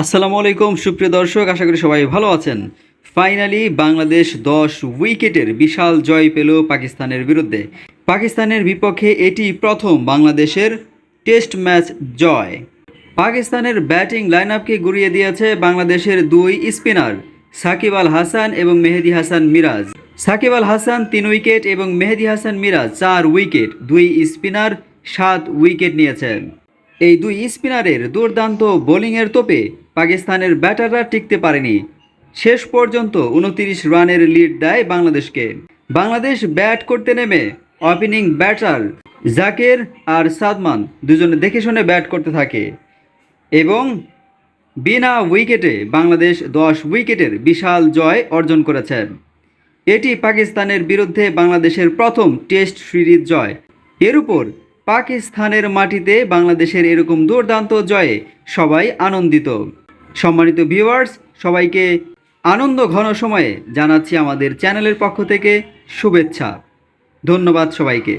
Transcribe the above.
আসসালামু আলাইকুম, সুপ্রিয় দর্শক, আশা করি সবাই ভালো আছেন। ফাইনালি বাংলাদেশ দশ উইকেটের বিশাল জয় পেল পাকিস্তানের বিরুদ্ধে। পাকিস্তানের বিপক্ষে এটি প্রথম বাংলাদেশের টেস্ট ম্যাচ জয়। পাকিস্তানের ব্যাটিং লাইন আপকে গুড়িয়ে দিয়েছে বাংলাদেশের দুই স্পিনার, সাকিব আল হাসান এবং মেহেদি হাসান মিরাজ। সাকিব আল হাসান তিন উইকেট এবং মেহেদি হাসান মিরাজ চার উইকেট, দুই স্পিনার, সাত উইকেট নিয়েছেন। এই দুই স্পিনারের দুর্দান্ত বোলিংয়ের তোপে পাকিস্তানের ব্যাটাররা টিকতে পারেনি। শেষ পর্যন্ত উনতিরিশ রানের লিড দেয় বাংলাদেশকে। বাংলাদেশ ব্যাট করতে নেমে ওপেনিং ব্যাটার জাকের আর সাদমান দুজনে দেখে শুনে ব্যাট করতে থাকে এবং বিনা উইকেটে বাংলাদেশ দশ উইকেটের বিশাল জয় অর্জন করেছে। এটি পাকিস্তানের বিরুদ্ধে বাংলাদেশের প্রথম টেস্ট সিরিজ জয়। এর উপর পাকিস্তানের মাটিতে বাংলাদেশের এরকম দুর্দান্ত জয়ে সবাই আনন্দিত। সম্মানিত ভিউয়ার্স সবাইকে আনন্দ ঘন সময়ে জানাচ্ছি আমাদের চ্যানেলের পক্ষ থেকে শুভেচ্ছা। ধন্যবাদ সবাইকে।